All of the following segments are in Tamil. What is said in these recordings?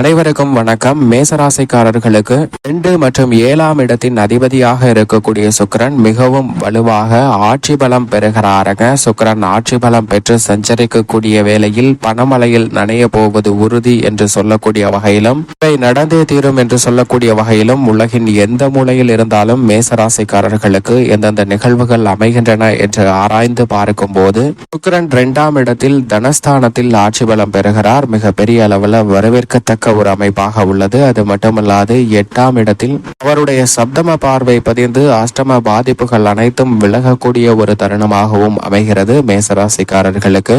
அனைவருக்கும் வணக்கம். மேசராசிக்காரர்களுக்கு ரெண்டு மற்றும் ஏழாம் இடத்தின் அதிபதியாக இருக்கக்கூடிய சுக்கரன் மிகவும் வலுவாக ஆட்சி பலம் பெறுகிறாரங்க சுக்கிரன் ஆட்சி பலம் பெற்று சஞ்சரிக்கக்கூடிய வேளையில் பணமலையில் நனைய போவது உறுதி என்று சொல்லக்கூடிய வகையிலும் இவை நடந்தே தீரும் என்று சொல்லக்கூடிய வகையிலும் உலகின் எந்த மூலையில் இருந்தாலும் மேசராசிக்காரர்களுக்கு எந்தெந்த நிகழ்வுகள் அமைகின்றன என்று ஆராய்ந்து பார்க்கும் போது சுக்கரன் இரண்டாம் இடத்தில் தனஸ்தானத்தில் ஆட்சி பலம் பெறுகிறார். மிக பெரிய அளவில் வரவேற்கத்தக்க ஒரு அமைப்பாக உள்ளது. அது மட்டுமல்லாது எட்டாம் இடத்தில் அவருடைய சப்தம பார்வை பதிந்து அஷ்டம பாதிப்புகள் அனைத்தும் விலகக்கூடிய ஒரு தருணமாகவும் அமைகிறது மேசராசிக்காரர்களுக்கு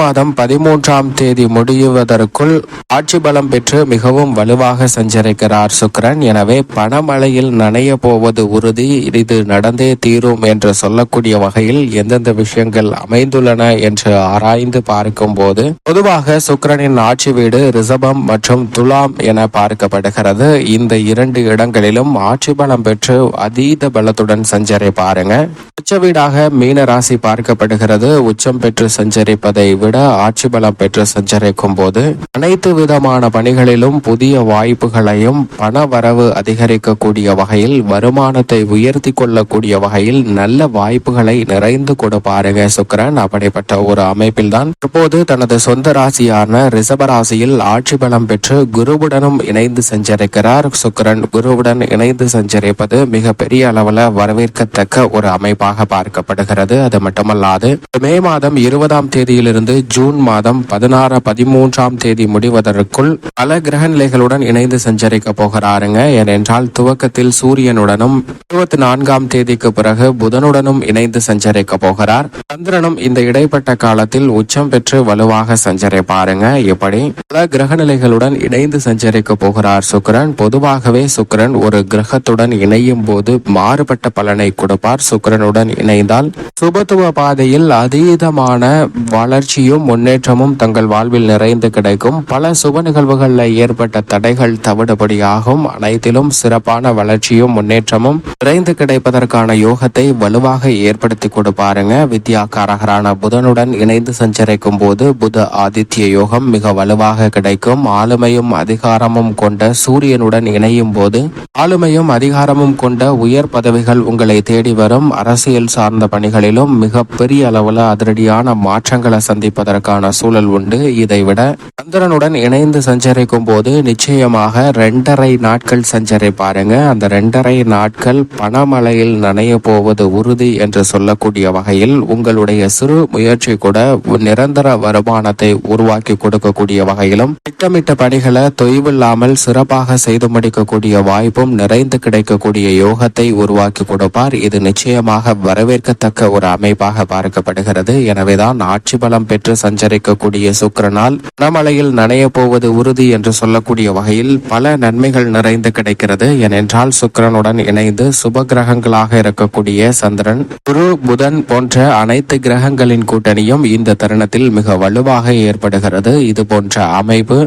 மாதம் பதிமூன்றாம் தேதி முடிவதற்குள் ஆட்சி பலம் பெற்று மிகவும் வலுவாக சஞ்சரிக்கிறார் சுக்ரன் எனவே பணமழையில் நனைய போவது உறுதி. இது நடந்தே தீரும் என்று சொல்லக்கூடிய வகையில் எந்தெந்த விஷயங்கள் அமைந்துள்ளன என்று ஆராய்ந்து பார்க்கும் போது பொதுவாக சுக்ரனின் ஆட்சி வீடு ரிசபம் மற்றும் துலாம் என பார்க்கப்படுகிறது. இந்த இரண்டு இடங்களிலும் ஆட்சி பலம் பெற்று அதீத பலத்துடன் சஞ்சரிப்பாருங்க. உச்ச வீடாக மீன ராசி பார்க்கப்படுகிறது. உச்சம் பெற்று சஞ்சரிப்பதை விட ஆட்சி பலம் பெற்று சஞ்சரிக்கும் போது அனைத்து விதமான பணிகளிலும் புதிய வாய்ப்புகளையும் பண வரவு அதிகரிக்கக்கூடிய வகையில் வருமானத்தை உயர்த்தி கொள்ளக்கூடிய வகையில் நல்ல வாய்ப்புகளை நிறைந்து கொடுப்பாருங்க சுக்கிரன். அப்படிப்பட்ட ஒரு அமைப்பில் தான் தற்போது தனது சொந்த ராசியான ரிசபராசியில் ஆட்சி பலம் பெற்று குருவுடனும் இணைந்து சஞ்சரிக்கிறார் சுக்கிரன். குருவுடன் இணைந்து சஞ்சரிப்பது மிக பெரிய அளவில் வரவேற்கத்தக்க ஒரு அமைப்பாக பார்க்கப்படுகிறது. அது மட்டுமல்லாது மே மாதம் இருபதாம் தேதியிலிருந்து ஜூன் மாதம் பதினாறு பதிமூன்றாம் தேதி முடிவதற்குள் பல கிரக நிலைகளுடன் இணைந்து சஞ்சரிக்க போகிறாருங்க. ஏனென்றால் துவக்கத்தில் சூரியனுடனும் இருபத்தி நான்காம் தேதிக்கு பிறகு புதனுடனும் இணைந்து சஞ்சரிக்க போகிறார். சந்திரனும் இந்த இடைப்பட்ட காலத்தில் உச்சம் பெற்று வலுவாக சஞ்சரிப்பாருங்க. இப்படி பல கிரக நிலைகளுடன் இணைந்து சஞ்சரிக்க போகிறார் சுக்கிரன். பொதுவாகவே சுக்கிரன் ஒரு கிரகத்துடன் இணையும் போது மாறுபட்ட பலனை கொடுப்பார். சுக்கிரனுடன் இணைந்தால் சுபத்துவ பாதையில் அதீதமான வளர்ச்சியும் முன்னேற்றமும் தங்கள் வாழ்வில் நிறைந்து கிடைக்கும். பல சுப நிகழ்வுகளில் ஏற்பட்ட தடைகள் தவிடுபடியாகும். அனைத்திலும் சிறப்பான வளர்ச்சியும் முன்னேற்றமும் நிறைந்து கிடைப்பதற்கான யோகத்தை வலுவாக ஏற்படுத்தி கொடுப்பாருங்க வித்யாக்காரகரான புதனுடன் இணைந்து சஞ்சரிக்கும் போது புத ஆதித்ய யோகம் மிக வலுவாக கிடைக்கும். ஆளுமையும் அதிகாரமும் கொண்ட சூரியனுடன் இணையும் போது ஆளுமையும் அதிகாரமும் கொண்ட உயர் பதவிகள் உங்களை தேடி வரும். அரசியல் சார்ந்த பணிகளிலும் மிக பெரிய அளவில் அதிரடியான மாற்றங்களை சந்திப்பதற்கான சூழல் உண்டு. இதைவிட சந்திரனுடன் இணைந்து சஞ்சரிக்கும் போது நிச்சயமாக ரெண்டரை நாட்கள் சஞ்சரிப்பாருங்க. அந்த ரெண்டரை நாட்கள் பணமழையில் நனைய போவது உறுதி என்று சொல்லக்கூடிய வகையில் உங்களுடைய சிறு முயற்சி கூட நிரந்தர வருமானத்தை உருவாக்கி கொடுக்கக்கூடிய வகையிலும் திட்டமிட்ட பணிகளை தொய்வில்லாமல் சிறப்பாக செய்து முடிக்கக்கூடிய வாய்ப்பும் நிறைந்து கிடைக்கக்கூடிய யோகத்தை உருவாக்கி கொடுப்பார். இது நிச்சயமாக வரவேற்கத்தக்க ஒரு அமைப்பாக பார்க்கப்படுகிறது. எனவேதான் ஆட்சி பலம் பெற்று சஞ்சரிக்கக்கூடிய சுக்கிரனால் பணமழையில் நனைய போவது உறுதி என்று சொல்லக்கூடிய வகையில் பல நன்மைகள் நிறைந்து கிடைக்கிறது. ஏனென்றால் சுக்கிரனுடன் இணைந்து சுப கிரகங்களாக இருக்கக்கூடிய சந்திரன் குரு புதன் போன்ற அனைத்து கிரகங்களின் கூட்டணியும் இந்த தருணத்தில் மிக வலுவாக ஏற்படுகிறது. இது போன்ற அமைப்பு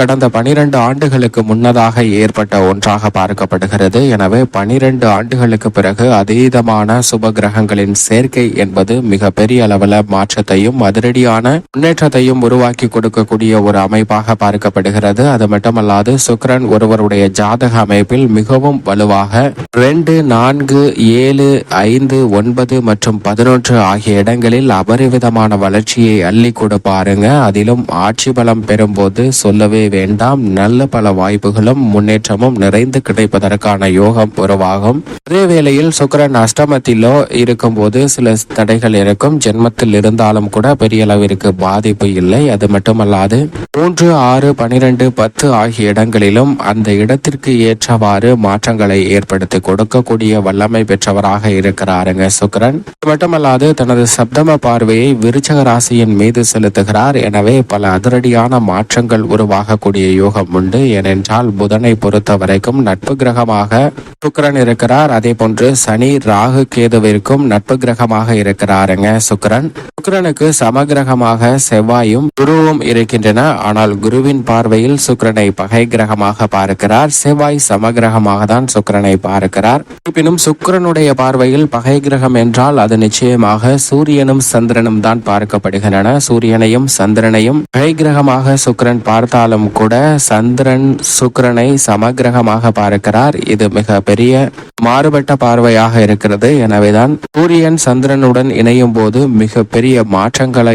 கடந்த பனிரெண்டு ஆண்டுகளுக்கு முன்னதாக ஏற்பட்ட ஒன்றாக பார்க்கப்படுகிறது. எனவே பனிரெண்டு ஆண்டுகளுக்கு பிறகு அதீதமான சுப கிரகங்களின் சேர்க்கை என்பது மிக பெரிய அளவில் மாற்றத்தையும் அதிரடியான அளவிலான முன்னேற்றத்தையும் உருவாக்கி கொடுக்கக்கூடிய ஒரு அமைப்பாக பார்க்கப்படுகிறது. அது மட்டுமல்லாது சுக்ரன் ஒருவருடைய ஜாதக அமைப்பில் மிகவும் வலுவாக ரெண்டு நான்கு ஏழு ஐந்து ஒன்பது மற்றும் பதினொன்று ஆகிய இடங்களில் அபரிவிதமான வளர்ச்சியை அள்ளி கொடுப்பாருங்க அதிலும் ஆட்சி பலம் பெறும்போது சொல்லவே வேண்டாம். நல்ல பல வாய்ப்புகளும் முன்னேற்றமும் நிறைந்து கிடைப்பதற்கான யோகம் உருவாகும். அதே வேளையில் சுக்கிரன் அஷ்டமத்திலோ இருக்கும்போது சில தடைகள் இருக்கும். ஜென்மத்தில் இருந்தாலும் கூட பெரிய அளவில் அளவிற்கு பாதிப்பு இல்லை. அது மட்டுமல்லாது மூன்று ஆறு பனிரெண்டு பத்து ஆகிய இடங்களிலும் அந்த இடத்திற்கு ஏற்றவாறு மாற்றங்களை ஏற்படுத்தி கொடுக்கக்கூடிய வல்லமை பெற்றவராக இருக்கிறாருங்க சுக்கரன். இது மட்டுமல்லாது தனது சப்தம பார்வையை விருச்சக ராசியின் மீது செலுத்துகிறார். எனவே பல அதிரடியான மாற்றங்கள் உருவாகக்கூடிய யோகம் உண்டு. ஏனென்றால் புதனை பொறுத்த வரைக்கும் நட்பு கிரகமாக சுக்கரன் இருக்கிறார். அதே போன்று சனி ராகு கேதுவிற்கும் நட்பு கிரகமாக இருக்கிறாருங்க சுக்கரன். சுக்கரனுக்கு சுக்கிரனுக்கு கிரகமாக செவ்வாயும் குருவும் இருக்கின்றன. ஆனால் குருவின் பார்வையில் சுக்கிரனை பகை கிரகமாக பார்க்கிறார். செவ்வாய் சமகிரகமாக தான் சுக்கிரனை பார்க்கிறார். இருப்பினும் சுக்கரனுடைய பார்வையில் பகை கிரகம் என்றால் அது நிச்சயமாக சூரியனும் சந்திரனும் தான் பார்க்கப்படுகின்றன. சூரியனையும் சந்திரனையும் பகை கிரகமாக சுக்கிரன் பார்த்தாலும் கூட சந்திரன் சுக்கிரனை சமகிரகமாக பார்க்கிறார். இது மிக பெரிய மாறுபட்ட பார்வையாக இருக்கிறது. எனவேதான் சூரியன் சந்திரனுடன் இணையும் போது மிக பெரிய மாற்றங்களை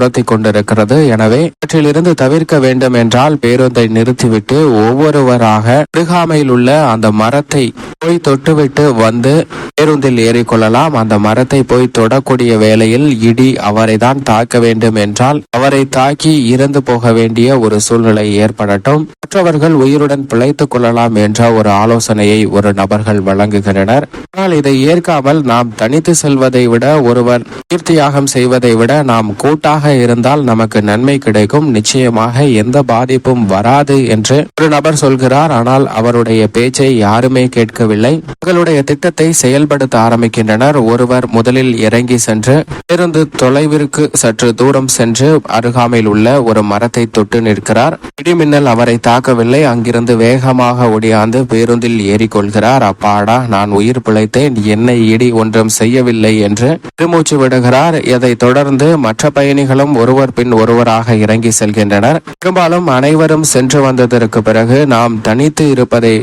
துரத்தி கொண்டிருக்கிறது. எனவே இவற்றிலிருந்து தவிர்க்க வேண்டும் என்றால் பேருந்தை நிறுத்திவிட்டு ஒவ்வொருவராக அருகாமையில் உள்ள அந்த மரத்தை போய் தொட்டுவிட்டு வந்து பேருந்தில் ஏறிக்கொள்ளலாம். அந்த மரத்தை போய் தொடக்கூடிய வேளையில் இடி அவரை தான் தாக்க வேண்டும் என்றால் அவரை தாக்கி இறந்து போக வேண்டிய ஒரு சூழ்நிலை ஏற்படட்டும். மற்றவர்கள் உயிருடன் பிழைத்துக் கொள்ளலாம் என்ற ஒரு ஆலோசனையை ஒரு நபர்கள் வழங்குகின்றனர். ஆனால் இதை ஏற்காமல் நாம் தனித்து செல்வதை விட ஒருவர் கீர்த்தியாகம் செய்வதை விட நாம் கூட்டாக இருந்தால் நமக்கு நன்மை கிடைக்கும். நிச்சயமாக எந்த பாதிப்பும் வராது என்று ஒரு நபர் சொல்கிறார். ஆனால் அவருடைய பேச்சை யாருமே கேட்கவில்லை. அவர்களுடைய திட்டத்தை செயல்படுத்த ஆரம்பிக்கின்றனர். ஒருவர் முதலில் இறங்கி சென்று பேருந்து தொலைவிற்கு சற்று தூரம் சென்று அருகாமையில் உள்ள ஒரு மரத்தை தொட்டு நிற்கிறார். இடிமின்னல் அவரை தாக்கவில்லை. அங்கிருந்து வேகமாக ஒடியாந்து பேருந்தில் ஏறிக்கொள்கிறார். அப்பாடா நான் உயிர் பிழைத்தேன். என்னை இடி ஒன்றும் செய்யவில்லை என்று பெருமூச்சு விடுகிறார். இதை தொடர்ந்து மற்ற பயணிகள் பயணிகளும் ஒருவர் பின் ஒருவராக இறங்கி செல்கின்றனர். பெரும்பாலும் அனைவரும் சென்று வந்ததற்கு பிறகு நாம் தனித்து இருப்பதை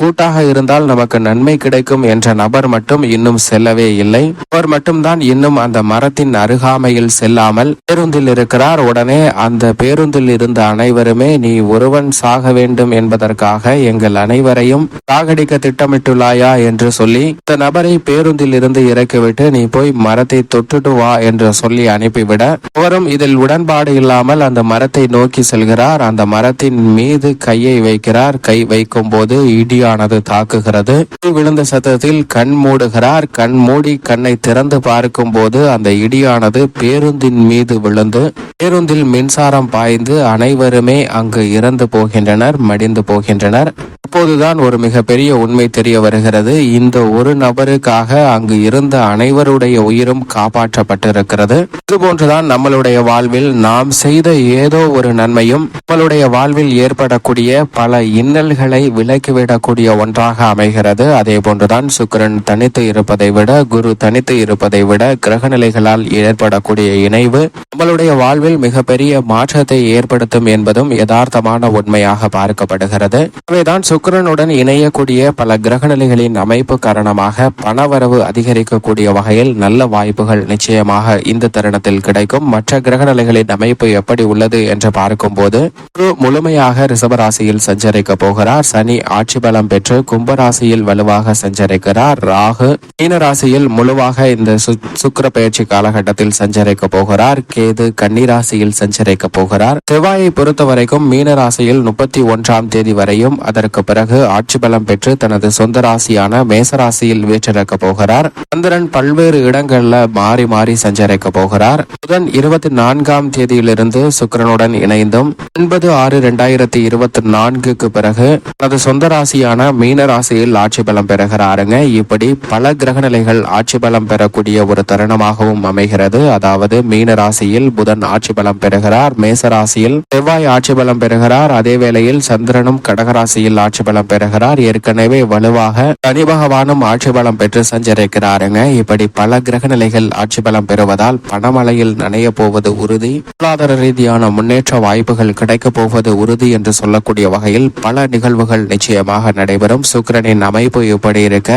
கூட்டாக இருந்தால் நமக்கு நன்மை கிடைக்கும் என்ற நபர் மட்டும் இன்னும் செல்லவே இல்லை. அவர் மட்டும்தான் இன்னும் அந்த மரத்தின் அருகாமையில் செல்லாமல் பேருந்தில் இருக்கிறார். உடனே அந்த பேருந்தில் இருந்த அனைவருமே நீ ஒருவன் சாக வேண்டும் என்பதற்காக எங்கள் அனைவரையும் சாகடிக்க திட்டமிட்டுள்ளாயா? என்று சொல்லி இந்த நபரை பேருந்தில் இருந்து இறக்கிவிட்டு நீ போய் மரத்தை தொட்டுட்டு வா என்று சொல்லி அனுப்பிவிட அவரும் இதில் உடன்பாடு இல்லாமல் அந்த மரத்தை நோக்கி செல்கிறார். அந்த மரத்தின் மீது கையை வைக்கிறார். கை வைக்கும் போது இடியானது தாக்குகிறது. விழுந்த சத்தத்தில் கண் மூடுகிறார். கண் மூடி கண்ணை திறந்து பார்க்கும் போது அந்த இடியானது பேருந்தின் மீது விழுந்து பேருந்தில் மின்சாரம் பாய்ந்து அனைவருமே அங்கு இறந்து போகின்றனர் மடிந்து போகின்றனர். அப்போதுதான் ஒரு மிகப்பெரிய உண்மை தெரிய வருகிறது. இந்த ஒரு நபருக்காக அங்கு இருந்த அனைவருடைய உயிரும் காப்பாற்றப்பட்டிருக்கிறது. இதுபோன்றுதான் நம்மளுடைய வாழ்வில் நாம் செய்த ஏதோ ஒரு நன்மையும் நம்மளுடைய வாழ்வில் ஏற்படக்கூடிய பல இன்னல்களை விலக்கிவிட விலக்கிவிடக்கூடிய ஒன்றாக அமைகிறது. அதே போன்றுதான் சுக்கரன் தனித்து இருப்பதை விட குரு தனித்து இருப்பதை விட கிரகநிலைகளால் ஏற்படக்கூடிய இணைவு நம்மளுடைய வாழ்வில் மிகப்பெரிய மாற்றத்தை ஏற்படுத்தும் என்பதும் யதார்த்தமான உண்மையாக பார்க்கப்படுகிறது. எனவேதான் சுக்கரனுடன் இணையக்கூடிய பல கிரகநிலைகளின் அமைப்பு காரணமாக பணவரவு அதிகரிக்கக்கூடிய வகையில் நல்ல வாய்ப்புகள் நிச்சயமாக இந்த தருணத்தில் கிடைக்கும். மற்ற கிரகநிலைகளின் அமைப்பு எப்படி உள்ளது என்று பார்க்கும்போது குரு முழுமையாக ரிஷபராசியில் சஞ்சரிக்க போகிறார். சனி ஆட்சி பலம் பெற்று கும்பராசியில் வலுவாக சஞ்சரிக்கிறார் ராகு. மீன ராசியில் முழுவாக இந்த சுக்கர சுக்கிர பயிற்சி காலகட்டத்தில் சஞ்சரிக்க போகிறார். கேது கன்னிராசியில் சஞ்சரிக்க போகிறார். செவ்வாயை பொறுத்த வரைக்கும் மீன ராசியில் முப்பத்தி ஒன்றாம் தேதி வரையும் அதற்கு பிறகு ஆட்சி பலம் பெற்று தனது சொந்த ராசியான மேசராசியில் வீற்றிருக்க போகிறார். சந்திரன் பல்வேறு இடங்கள்ல மாறி மாறி சஞ்சரிக்க போகிறார். புதன் இருபத்தி நான்காம் தேதியிலிருந்து சுக்கரனுடன் இணைந்தும் ஒன்பது ஆறு இரண்டாயிரத்தி இருபத்தி நான்குக்கு பிறகு தனது சொந்த ராசி ராசியான மீன ராசியில் ஆட்சி பலம் பெறுகிறாருங்க. இப்படி பல கிரக நிலைகள் ஆட்சி பலம் பெறக்கூடிய ஒரு தருணமாகவும் அமைகிறது. அதாவது மீன ராசியில் புதன் ஆட்சி பலம் பெறுகிறார். மேச ராசியில் செவ்வாய் ஆட்சி பலம் பெறுகிறார். அதே வேளையில் சந்திரனும் கடகராசியில் ஆட்சி பலம் பெறுகிறார். ஏற்கனவே வலுவாக சனி பகவானும் ஆட்சி பலம் பெற்று சஞ்சரிக்கிறாருங்க. இப்படி பல கிரக நிலைகள் ஆட்சி பலம் பெறுவதால் பணமலையில் நனைய போவது உறுதி. பொருளாதார ரீதியான முன்னேற்ற வாய்ப்புகள் கிடைக்கப் போவது உறுதி என்று சொல்லக்கூடிய வகையில் பல நிகழ்வுகள் நிச்சயமாக நடைபெறும். சுக்கரனின் அமைப்பு இப்படி இருக்க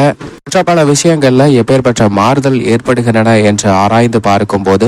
மற்ற பல விஷயங்கள்ல எப்பேற்பட்ட மாறுதல் ஏற்படுகின்றன என்று ஆராய்ந்து பார்க்கும்போது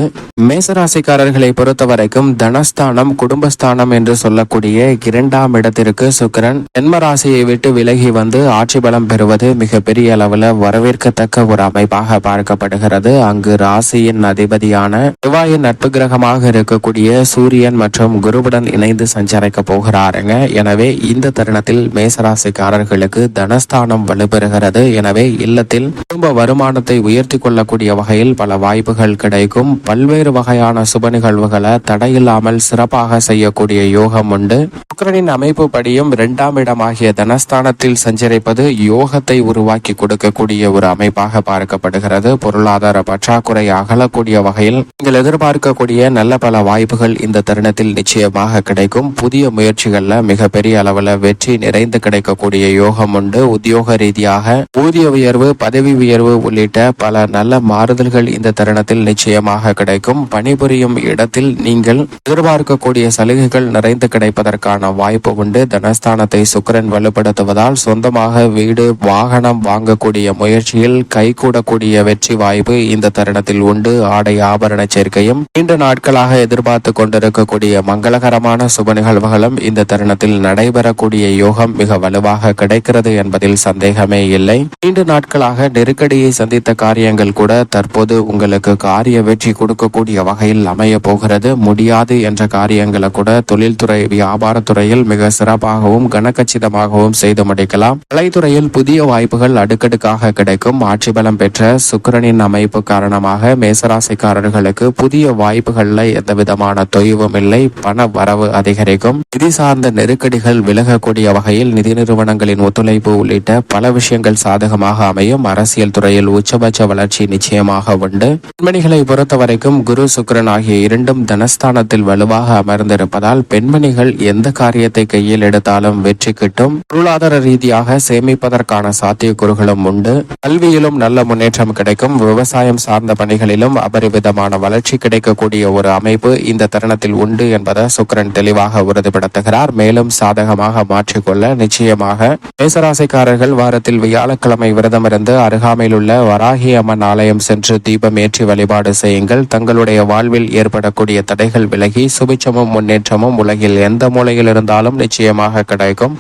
மேசராசிக்காரர்களை பொறுத்த வரைக்கும் தனஸ்தானம் குடும்பஸ்தானம் என்று சொல்லக்கூடிய இரண்டாம் இடத்திற்கு சுக்கரன் ஜென்ம ராசியை விட்டு விலகி வந்து ஆட்சி பலம் பெறுவது மிகப்பெரிய அளவுல வரவேற்கத்தக்க ஒரு அமைப்பாக பார்க்கப்படுகிறது. அங்கு ராசியின் அதிபதியான செவ்வாயின் நட்பு கிரகமாக இருக்கக்கூடிய சூரியன் மற்றும் குருவுடன் இணைந்து சஞ்சரிக்க போகிறாருங்க. எனவே இந்த தருணத்தில் மேசராசிக்கு மேசராசிக்காரர்களுக்கு தனஸ்தானம் வலுப்பெறுகிறது எனவே இல்லத்தில் குடும்ப வருமானத்தை உயர்த்தி கொள்ளக்கூடிய வகையில் பல வாய்ப்புகள் கிடைக்கும். பல்வேறு வகையான சுப நிகழ்வுகளை தடையில்லாமல் சிறப்பாக செய்யக்கூடிய யோகம் உண்டு. சுக்கரனின் அமைப்பு படியும் இரண்டாம் இடமாகிய தனஸ்தானத்தில் சஞ்சரிப்பது யோகத்தை உருவாக்கி கொடுக்கக்கூடிய ஒரு அமைப்பாக பார்க்கப்படுகிறது. பொருளாதார பற்றாக்குறை அகலக்கூடிய வகையில் நீங்கள் எதிர்பார்க்கக்கூடிய நல்ல பல வாய்ப்புகள் இந்த தருணத்தில் நிச்சயமாக கிடைக்கும். புதிய முயற்சிகள்ல மிகப்பெரிய அளவுல வெற்றி நிறைந்து கிடைக்கக்கூடிய யோகம் உண்டு. உத்தியோக ரீதியாக ஊதிய உயர்வு பதவி உயர்வு உள்ளிட்ட பல நல்ல மாறுதல்கள் இந்த தருணத்தில் நிச்சயமாக கிடைக்கும். பணிபுரியும் இடத்தில் நீங்கள் எதிர்பார்க்கக்கூடிய சலுகைகள் நிறைந்து கிடைப்பதற்கான வாய்ப்பு உண்டு. தனஸ்தானத்தை சுக்கிரன் வலுப்படுத்துவதால் சொந்தமாக வீடு வாகனம் வாங்கக்கூடிய முயற்சியில் கைகூடக்கூடிய வெற்றி வாய்ப்பு இந்த தருணத்தில் உண்டு. ஆடை ஆபரண சேர்க்கையும் நீண்ட நாட்களாக எதிர்பார்த்து கொண்டிருக்கக்கூடிய மங்களகரமான சுப நிகழ்வுகளும் இந்த தருணத்தில் நடைபெறக்கூடிய யோகம் மிக வலுவாக கிடைக்கிறது என்பதில் சந்தேகமே இல்லை. நீண்ட நாட்களாக நெருக்கடியை சந்தித்த காரியங்கள் கூட தற்போது உங்களுக்கு காரிய வெற்றி கொடுக்கக்கூடிய வகையில் அமைய போகிறது. முடியாது என்ற காரியங்களை கூட தொழில்துறை வியாபாரத்துறையில் மிக சிறப்பாகவும் கனக்கச்சிதமாகவும் செய்து முடிக்கலாம். கலைத்துறையில் புதிய வாய்ப்புகள் அடுக்கடுக்காக கிடைக்கும். ஆட்சி பலம் பெற்ற சுக்கிரனின் அமைப்பு காரணமாக மேசராசிக்காரர்களுக்கு புதிய வாய்ப்புகள்ல எந்த விதமான தொய்வும் இல்லை. பண வரவு அதிகரிக்கும். நிதி சார்ந்த நெருக்கடிகள் விலகக்கூடிய வகையில் நிதி நிறுவனங்களின் ஒத்துழைப்பு உள்ளிட்ட பல விஷயங்கள் சாதகமாக அமையும். அரசியல் துறையில் உச்சபட்ச வளர்ச்சி நிச்சயமாக உண்டு. பெண்மணிகளை பொறுத்தவரைக்கும் குரு சுக்கரன் ஆகிய இரண்டும் தனஸ்தானத்தில் வலுவாக அமர்ந்திருப்பதால் பெண்மணிகள் எந்த காரியத்தை கையில் எடுத்தாலும் வெற்றி கிட்டும். பொருளாதார ரீதியாக சேமிப்பதற்கான சாத்தியக்கூறுகளும் உண்டு. கல்வியிலும் நல்ல முன்னேற்றம் கிடைக்கும். விவசாயம் சார்ந்த பணிகளிலும் அபரிவிதமான வளர்ச்சி கிடைக்கக்கூடிய ஒரு அமைப்பு இந்த தருணத்தில் உண்டு என்பதை சுக்கிரன் தெளிவாக உறுதிப்படுத்துகிறார். மேலும் சாதகமாக மாற்றிக்கொள்ள நிச்சயமாக மேசராசிக்காரர்கள் வாரத்தில் வியாழக்கிழமை விரதமிருந்து அருகாமையில் உள்ள வராகி அம்மன் ஆலயம் சென்று தீபம் ஏற்றி வழிபாடு செய்யுங்கள். தங்களுடைய வாழ்வில் ஏற்படக்கூடிய தடைகள் விலகி சுபிச்சமும் முன்னேற்றமும் உலகில் எந்த மூலையில் இருந்தாலும் நிச்சயமாக கிடைக்கும்.